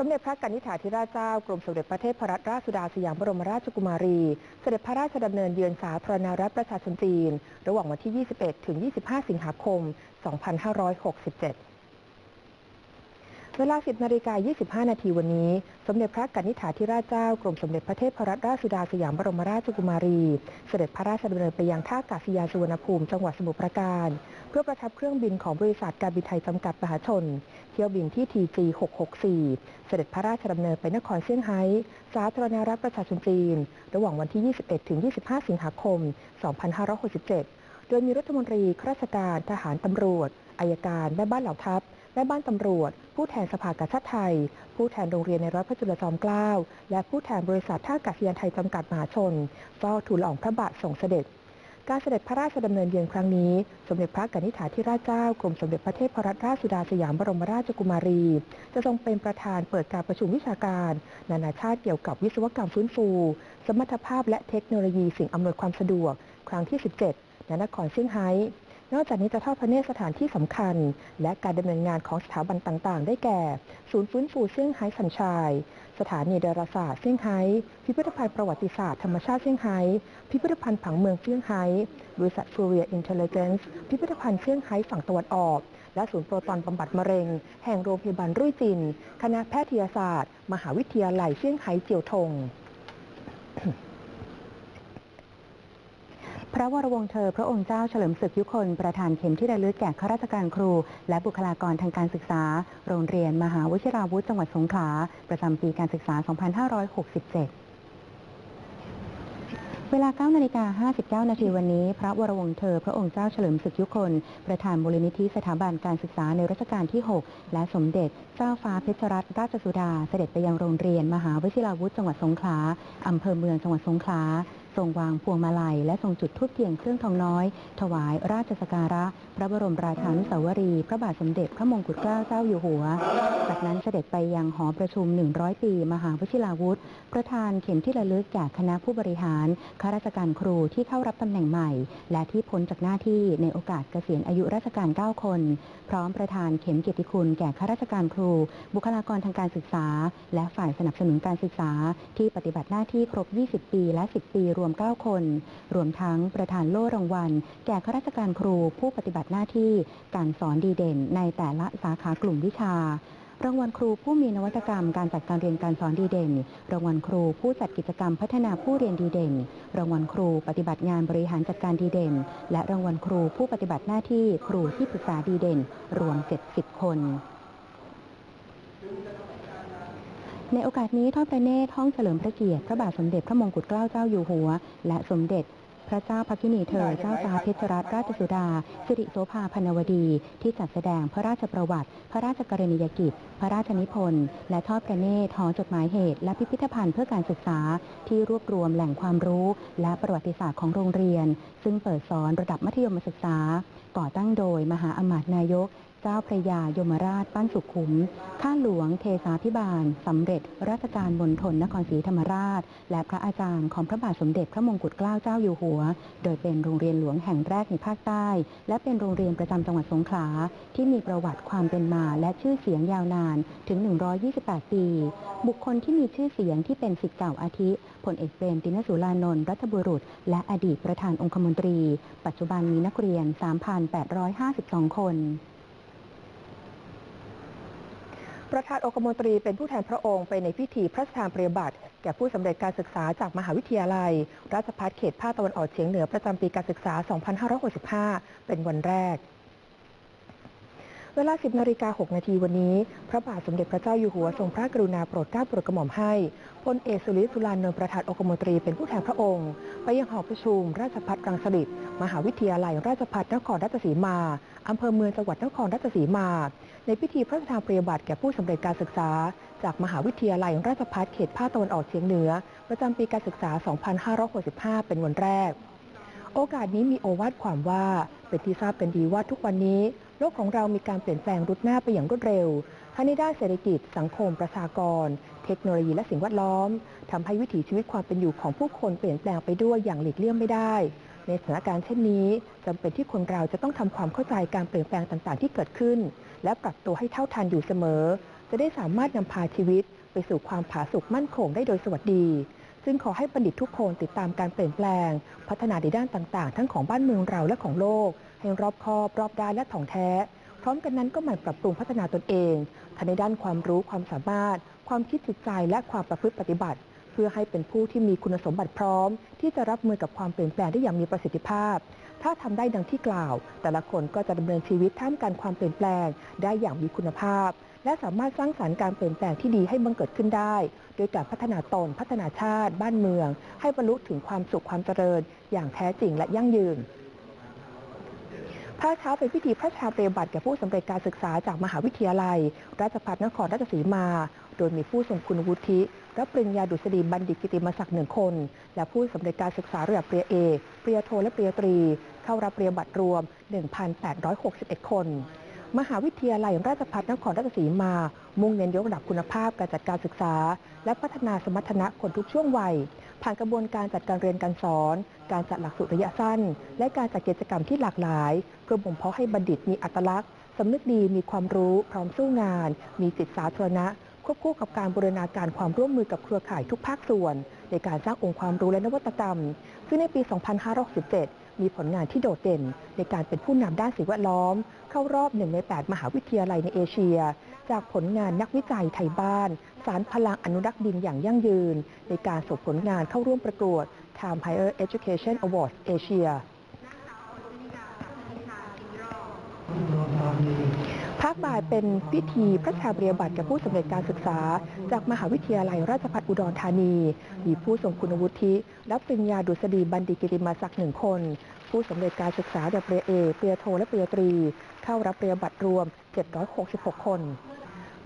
สมเด็จพระกนิษฐาธิราชเจ้ากรมสมเด็จพระเทพรัตนราชสุดาสยามบรมราชกุมารี เสด็จพระราชดำเนินเยือนสาธารณรัฐประชาชนจีน ระหว่างวันที่ 21 ถึง 25 สิงหาคม 2567 เวลา 10นาฬิกา25 นาทีวันนี้ สมเด็จพระกนิษฐาธิราชเจ้ากรมสมเด็จพระเทพรัตนราชสุดาสยามบรมราชกุมารี เสด็จพระราชดำเนินไปยังท่าอากาศยานสุวรรณภูมิจังหวัดสมุทรปราการ เพื่อประทับเครื่องบินของบริษัทการบินไทยจำกัดมหาชน เที่ยวบินที่ TG 664 เสด็จพระราชดำเนินไปนครเซี่ยงไฮ้ สาธารณรัฐประชาชนจีน ระหว่างวันที่ 21 ถึง 25 สิงหาคม 2567 โดยมีรัฐมนตรีข้าราชการ ทหารตำรวจ อายการ แม่บ้านเหล่าทัพ แม่บ้านตำรวจ ผู้แทนสภากาชาติไทย ผู้แทนโรงเรียนในร้อยพระจุลจอมเกล้า และผู้แทนบริษัทท่าอากาศยานไทยจำกัดมหาชนเฝ้าทูลอองพระบาทส่งเสด็จ การเสด็จพระราชดำเนินเยือนครั้งนี้ สมเด็จพระกนิษฐาธิราชเจ้ากรมสมเด็จพระเทพรัตนราชสุดาสยามบรมราชกุมารี จะทรงเป็นประธานเปิดการประชุมวิชาการ นานาชาติเกี่ยวกับวิศวกรรมฟื้นฟู สมรรถภาพและเทคโนโลยีสิ่งอำนวยความสะดวก ครั้งที่ 17ณนครเซี่ยงไฮ้ นอกจากนี้จะทอดพระเนตรสถานที่สำคัญ และการดำเนินงานของสถาบันต่าง ๆ ได้แก่ ศูนย์ฟื้นฟูเซี่ยงไฮ้สัญชัยสถานีดาราศาสตร์เซี่ยงไฮ้ พิพิธภัณฑ์ประวัติศาสตร์ธรรมชาติเซี่ยงไฮ้ พิพิธภัณฑ์ผังเมืองเซี่ยงไฮ้ บริษัทฟูเรียอินเทลเจนซ์พิพิธภัณฑ์เซี่ยงไฮ้ฝั่งตะวันออก และศูนย์โปรตอนบำบัดมะเร็ง แห่งโรงพยาบาลรุ่ยจิน คณะแพทยศาสตร์ มหาวิทยาลัยเซี่ยงไฮ้เจียวทง พระวรวงศ์เธอ พระองค์เจ้าเฉลิมศึกยุคนประธานเข็มที่ระลึกแก่ข้าราชการครู และบุคลากรทางการศึกษา โรงเรียน มหาวชิราวุธจังหวัดสงขลา ประจำปีการศึกษา 2567 วลา9นาฬิกา59 นาทีวันนี้ พระวรวงศ์เธอ พระองค์เจ้าเฉลิมศึกยุคน ประธานมูลนิธิสถาบันการศึกษาในรัชกาลที่ 6 และสมเด็จ เจ้าฟ้าเพชรรัตนราชสุดา เสด็จไปยังโรงเรียน มหาวชิราวุธจังหวัดสงขลาอำเภอเมืองจังหวัดสงขลาทรงวางพวงมาลัย และทรงจุดธูปเทียนเครื่องทองน้อย ถวายราชสการะ พระบรมราชานุสาวรีพระบาทสมเด็จพระมงกุฎเกล้าเจ้าอยู่หัว จากนั้นเสด็จไปยังหอประชุม 100 ปี มหาวชิราวุธประธานเข็มที่ระลึกแก่คณะผู้บริหารข้าราชการครูที่เข้ารับตำแหน่งใหม่ และที่พ้นจากหน้าที่ในโอกาสเกษียณอายุราชการ 9 คน พร้อมประธานเข็มเกียรติคุณแก่ข้าราชการครู บุคลากรทางการศึกษา และฝ่ายสนับสนุนการศึกษา ที่ปฏิบัติหน้าที่ครบ 20 ปีและ 10 ปีรวม 9 คน รวมทั้งประธานโล่รางวัล แก่ข้าราชการครูผู้ปฏิบัติหน้าที่การสอนดีเด่นในแต่ละสาขากลุ่มวิชา รางวัลครูผู้มีนวัตกรรมการจัดการเรียนการสอนดีเด่น รางวัลครูผู้จัดกิจกรรมพัฒนาผู้เรียนดีเด่น รางวัลครูปฏิบัติงานบริหารจัดการดีเด่น และรางวัลครูผู้ปฏิบัติหน้าที่ครูที่ปรึกษาดีเด่น รวม 70 คนในโอกาสนี้ทอดพระเนตรห้องเฉลิมพระเกียรติ พระบาทสมเด็จพระมงกุฎเกล้าเจ้าอยู่หัว และสมเด็จ พระเจ้าพักินีเธอเจ้าฟ้าเพชรรัตนราชสุดา สิริโสภาพนวดีที่จัดแสดงพระราชประวัติ พระราชกรณียกิจ พระราชนิพนธ์และทอดพระเนตรหอจดหมายเหตุ และพิพิธภัณฑ์เพื่อการศึกษาที่รวบรวมแหล่งความรู้และประวัติศาสตร์ของโรงเรียน ซึ่งเปิดสอนระดับมัธยมศึกษา ก่อตั้งโดยมหาอมาตย์นายก เจ้าพระยายมราชปั้นสุขุม ข้าหลวงเทสาพิบาล สำเร็จราชการมณฑลนครศรีธรรมราช และพระอาจารย์ของพระบาทสมเด็จพระมงกุฎเกล้าเจ้าอยู่หัว โดยเป็นโรงเรียนหลวงแห่งแรกในภาคใต้ และเป็นโรงเรียนประจำจังหวัดสงขลาที่มีประวัติความเป็นมาและชื่อเสียงยาวนานถึง 128 ปี บุคคลที่มีชื่อเสียงที่เป็นศิษย์เก่าอาทิพลเอกเปรมตินสุรานนท์รัฐบุรุษ และอดีตประธานองคมนตรี ปัจจุบันมีนักเรียน 3,852 คน ประธานองคมนตรีเป็นผู้แทนพระองค์ไปในพิธีพระราชทานปริญญาบัตรแก่ผู้สำเร็จการศึกษาจากมหาวิทยาลัย ราชภัฏเขตภาคตะวันออกเฉียงเหนือประจำปีการศึกษา 2565 เป็นวันแรก เวลา 10นาฬิกา6นาทีวันนี้ พระบาทสมเด็จพระเจ้าอยู่หัวทรงพระกรุณาโปรดเกล้าโปรดกระหม่อมให้พลเอกสุริสุรานนท์ประธานองคมนตรีเป็นผู้แทนพระองค์ ไปยังหอประชุม ราชภัฏรังสฤษมหาวิทยาลัยราชภัฏนครราชสีมาอำเภอเมืองจังหวัดนครราชสีมา ในพิธีพระราชทานปริญญาบัตรแก่ผู้สำเร็จการศึกษา จากมหาวิทยาลัยราชภัฏเขตภาคตะวันออกเฉียงเหนือ ประจำปีการศึกษา 2565 เป็นวันแรก โอกาสนี้มีโอวาทความว่าเป็นที่ทราบกันดีว่าทุกวันนี้ โลกของเรามีการเปลี่ยนแปลงรุดหน้าไปอย่างรวดเร็วทั้งในด้านเศรษฐกิจ สังคม ประชากร เทคโนโลยีและสิ่งแวดล้อมทำให้วิถีชีวิตความเป็นอยู่ของผู้คนเปลี่ยนแปลงไปด้วยอย่างหลีกเลี่ยงไม่ได้ ในสถานการณ์เช่นนี้จำเป็นที่คนเราจะต้องทำความเข้าใจการเปลี่ยนแปลงต่างๆ ที่เกิดขึ้น และปรับตัวให้เท่าทันอยู่เสมอ จะได้สามารถนำพาชีวิต ไปสู่ความผาสุกมั่นคงได้โดยสวัสดี ซึ่งขอให้บัณฑิตทุกคนติดตามการเปลี่ยนแปลง พัฒนาในด้านต่างๆ ทั้งของบ้านเมืองเราและของโลก ให้รอบคอบรอบด้านและถ่องแท้ พร้อมกันนั้นก็หมั่นปรับปรุงพัฒนาตนเองทั้งในด้านความรู้ความสามารถ ความคิดจิตใจและความประพฤติปฏิบัติ เพื่อให้เป็นผู้ที่มีคุณสมบัติพร้อม ที่จะรับมือกับความเปลี่ยนแปลงได้อย่างมีประสิทธิภาพ ถ้าทำได้ดังที่กล่าว แต่ละคนก็จะดำเนินชีวิตท่ามกลางความเปลี่ยนแปลง ได้อย่างมีคุณภาพ และสามารถสร้างสารรค์การเปลี่ยนแปลงที่ดีให้บังเกิดขึ้นได้ โดยการพัฒนาตน พัฒนาชาติ บ้านเมือง ให้บรรลุถึงความสุขความเจริญ อย่างแท้จริงและยั่งยืนพระเช้าเป็นพิธีพระชาปริยบัติแก่ผู้สำเร็จการศึกษาจากมหาวิทยาลัย ราชภัฏนครราชสีมา โดยมีผู้ทรงคุณวุฒิรับปริญญาดุษฎีบัณฑิตกิติมศักดิ์หนึ่งคน และผู้สำเร็จการศึกษาระดับปริญญาเอกปริญญาโทและปริญญาตรี เข้ารับปริญญาบัตรรวม 1,861 คน มหาวิทยาลัยราชภัฏนครราชสีมา มุ่งเน้นยกระดับคุณภาพการจัดการศึกษา และพัฒนาสมรรถนะคนทุกช่วงวัย ผ่านกระบวนการจัดการเรียนการสอน การจัดหลักสูตรระยะสั้น และการจัดกิจกรรมที่หลากหลาย เพื่อบ่มเพาะให้บัณฑิตมีอัตลักษณ์สำนึกดีมีความรู้ พร้อมสู้งาน มีจิตสาธารณะ ควบคู่กับการบูรณาการความร่วมมือกับเครือข่ายทุกภาคส่วน ในการสร้างองค์ความรู้และนวัตกรรม ซึ่งในปี 2567 มีผลงานที่โดดเด่น ในการเป็นผู้นำด้านสิ่งแวดล้อม เข้ารอบหนึ่งใน 8 มหาวิทยาลัยในเอเชีย จากผลงานนักวิจัยไทยบ้าน สารพลังอนุรักษ์ดินอย่างยั่งยืน ในการส่งผลงานเข้าร่วมประกวด Time Higher Education Awards Asia ภาคบ่ายเป็นพิธีพระชาบริยบัติแก่ผู้สำเร็จการศึกษา จากมหาวิทยาลัยราชภัฏอุดรธานี มีผู้ทรงคุณวุฒิรับปริญญาดุษฎีบัณฑิตกิติมาศักดิ์หนึ่งคน ผู้สำเร็จการศึกษาระดับปริญญาเอกปริญญาโทและปริญญาตรี เข้ารับปริญญาบัตรรวม 766 คน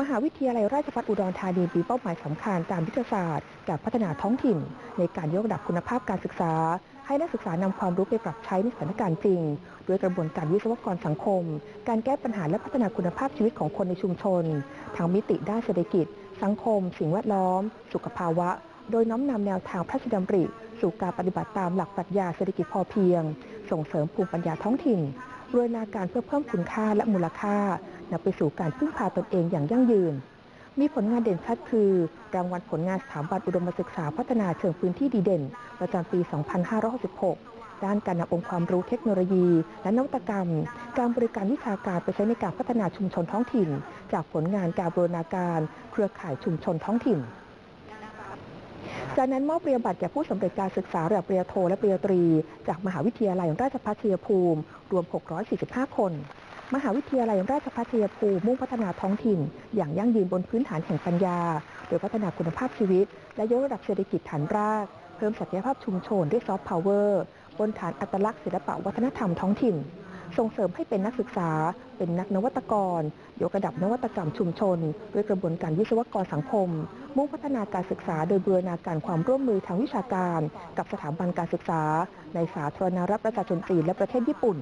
มหาวิทยาลัยราชภัฏอุดรธานีมีเป้าหมายสำคัญตามยุทธศาสตร์ การพัฒนาท้องถิ่น ในการยกระดับคุณภาพการศึกษา ให้นักศึกษานำความรู้ไปปรับใช้ในสถานการณ์จริง ด้วยกระบวนการวิศวกรสังคม การแก้ปัญหาและพัฒนาคุณภาพชีวิตของคนในชุมชนทางมิติด้านเศรษฐกิจ สังคม สิ่งแวดล้อม สุขภาวะ โดยน้อมนำแนวทางพระราชดำริ สู่การปฏิบัติตามหลักปรัชญาเศรษฐกิจพอเพียง ส่งเสริมภูมิปัญญาท้องถิ่นบูรณาการเพื่อเพิ่มคุณค่าและมูลค่านำไปสู่การพึ่งพาตนเองอย่างยั่งยืน มีผลงานเด่นชัดคือ รางวัลผลงานสถาบันอุดมศึกษาพัฒนาเชิงพื้นที่ดีเด่น ประจำปี 2566 ด้านการนำองค์ความรู้เทคโนโลยี และนวัตกรรม การบริการวิชาการไปใช้ในการพัฒนาชุมชนท้องถิ่น จากผลงานการบรณาการ เครือข่ายชุมชนท้องถิ่นจากนั้นมอบปริญญาบัตรแก่ผู้สำเร็จการศึกษาระดับปริญญาโทและปริญญาตรี จากมหาวิทยาลัยราชภัฏชัยภูมิ รวม 645 คน มหาวิทยาลัยราชภัฏชัยภูมิมุ่งพัฒนาท้องถิ่น อย่างยั่งยืนบนพื้นฐานแห่งปัญญา โดยพัฒนาคุณภาพชีวิต และยกระดับเศรษฐกิจฐานราก เพิ่มศักยภาพชุมชนด้วยซอฟต์พาวเวอร์บนฐานอัตลักษณ์ศิลปะวัฒนธรรมท้องถิ่น ส่งเสริมให้เป็นนักศึกษา เป็นนักนวัตกร ยกระดับนวัตกรรมชุมชน ด้วยกระบวนการวิศวกรสังคม มุ่งพัฒนาการศึกษาโดยบูรณาการความร่วมมือทางวิชาการ กับสถาบันการศึกษา ในสาธารณรัฐประชาชนจีนและประเทศญี่ปุ่น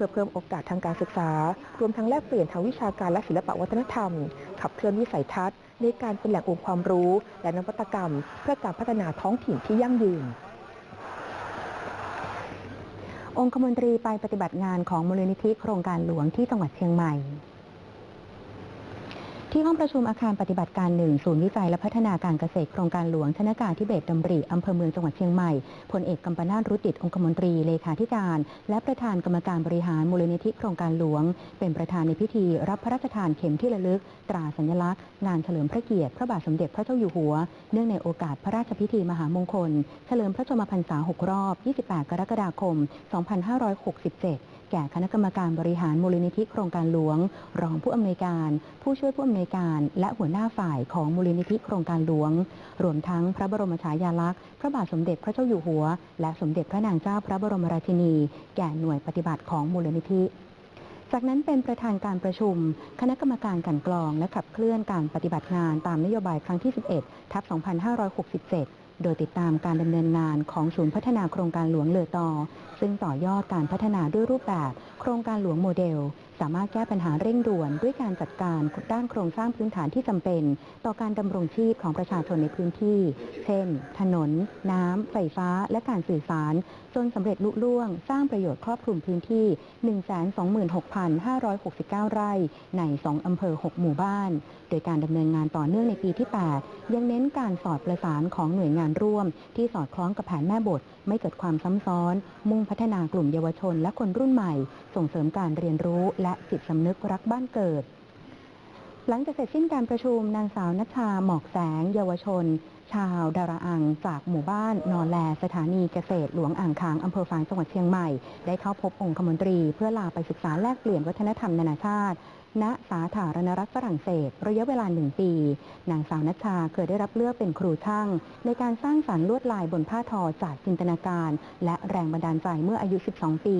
พื่อเพิ่มโอกาสทางการศึกษา รวมทั้งแลกเปลี่ยนทางวิชาการและศิลปวัฒนธรรม ขับเคลื่อนวิสัยทัศน์ ในการเป็นแหล่งองค์ความรู้ และนวัตกรรม เพื่อการพัฒนาท้องถิ่นที่ยั่งยืนองคมนตรีไปปฏิบัติงานของมูลนิธิโครงการหลวงที่จังหวัดเชียงใหม่ ที่ห้องประชุมอาคารปฏิบัติการหนึ่งศูนย์วิจัยและพัฒนาการเกษตรโครงการหลวงชนการทิเบตดำริอำเภอเมืองจังหวัดเชียงใหม่พลเอกกัมปนาตรุติตองคมนตรีเลขาธิการ และประธานกรรมการบริหารมูลนิธิโครงการหลวง เป็นประธานในพิธี รับพระราชทานเข็มที่ระลึก ตราสัญลักษณ์งานเฉลิมพระเกียรติพระบาทสมเด็จพระเจ้าอยู่หัว เนื่องในโอกาสพระราชพิธีมหามงคล เฉลิมพระชนมพรรษา6รอบ 28 กรกฎาคม 2567 แก่คณะกรรมการบริหารมูลนิธิโครงการหลวง รองผู้อำนวยการ ผู้ช่วยผู้อำนวยการ และหัวหน้าฝ่ายของมูลนิธิโครงการหลวง รวมทั้งพระบรมฉายาลักษณ์พระบาทสมเด็จพระเจ้าอยู่หัว และสมเด็จพระนางเจ้าพระบรมราชินี แก่หน่วยปฏิบัติของมูลนิธิจากนั้นเป็นประธานการประชุม คณะกรรมการกันกรองและขับเคลื่อนการปฏิบัติงานตามนโยบายครั้งที่ 11 ทับ 2567 โดยติดตามการดำเนินงานของศูนย์พัฒนาโครงการหลวงเลอตอซึ่งต่อยอดการพัฒนาด้วยรูปแบบโครงการหลวงโมเดล สามารถแก้ปัญหาเร่งด่วนด้วยการจัดการด้านโครงสร้างพื้นฐานที่จำเป็น ต่อการดำรงชีพของประชาชนในพื้นที่ เช่น ถนน น้ำไฟฟ้า และการสื่อสาร จนสำเร็จลุล่วง สร้างประโยชน์ครอบคลุมพื้นที่ 126,569 ไร่ ใน 2อำเภอ 6 หมู่บ้าน โดยการดำเนินงานต่อเนื่องในปีที่ 8 ยังเน้นการสอดประสานของหน่วยงานร่วม ที่สอดคล้องกับแผนแม่บท ไม่เกิดความซ้ำซ้อน มุ่งพัฒนากลุ่มเยาวชนและคนรุ่นใหม่ ส่งเสริมการเรียนรู้และและจิตสำนึกรักบ้านเกิด หลังจากเสร็จสิ้นการประชุมนางสาวนัชชาหมอกแสง เยาวชน ชาวดาราอัง จากหมู่บ้านนอนแล สถานีเกษตรหลวงอ่างค้างอำเภอฝางจังหวัดเชียงใหม่ ได้เข้าพบองคมนตรี เพื่อลาไปศึกษาแลกเปลี่ยนวัฒนธรรมนานาชาติณสาธารณรัฐฝรั่งเศส ระยะเวลาหนึ่งปี นางสาวนัชชาเคยได้รับเลือกเป็นครูช่าง ในการสร้างสารรค์ลวดลายบนผ้าทอจากจินตนาการ และแรงบันดาลใจเมื่ออายุ 12 ปี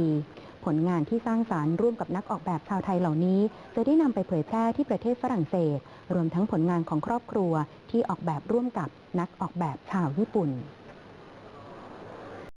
ผลงานที่สร้างสารรค์ร่วมกับนักออกแบบชาวไทยเหล่านี้ จะได้นำไปเผยแพร่ที่ประเทศฝรั่งเศส รวมทั้งผลงานของครอบครัวที่ออกแบบร่วมกับนักออกแบบชาวญี่ปุ่น